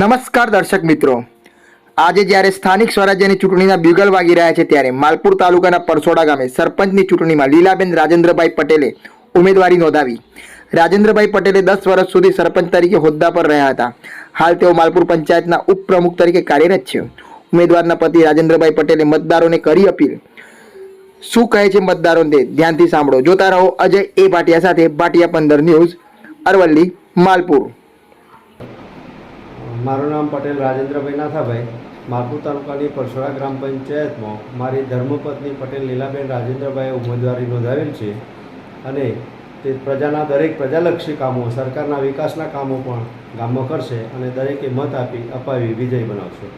નમસ્કાર દર્શક મિત્રો. આજે જ્યારે સ્થાનિક સ્વરાજ્યની ચૂંટણીના બ્યુગલ વાગી રહ્યા છે ત્યારે માલપુર તાલુકાના પરસોડા ગામે સરપંચની ચૂંટણીમાં લીલાબેન રાજેન્દ્રભાઈ પટેલે ઉમેદવારી નોંધાવી. રાજેન્દ્રભાઈ પટેલે દસ વર્ષ સુધી સરપંચ તરીકે હોદ્દા પર રહ્યા હતા. હાલ તેઓ માલપુર પંચાયતના ઉપપ્રમુખ તરીકે કાર્યરત છે. ઉમેદવારના પતિ રાજેન્દ્રભાઈ પટેલે મતદારોને કરી અપીલ. શું કહે છે મતદારોને ધ્યાનથી સાંભળો. જોતા રહો અજય એ ભાટિયા સાથે ભાટિયા પંદર ન્યૂઝ અરવલ્લી, માલપુર. મારું નામ પટેલ રાજેન્દ્રભાઈ નાથાભાઈ. માલપુર તાલુકાની પરસોડા ગ્રામ પંચાયતમાં મારી ધર્મપત્ની પટેલ લીલાબેન રાજેન્દ્રભાઈએ ઉમેદવારી નોંધાવેલ છે અને તે પ્રજાના દરેક પ્રજાલક્ષી કામો, સરકારના વિકાસના કામો પણ ગામમાં કરશે અને દરેકે મત આપી અપાવી વિજય બનાવશે.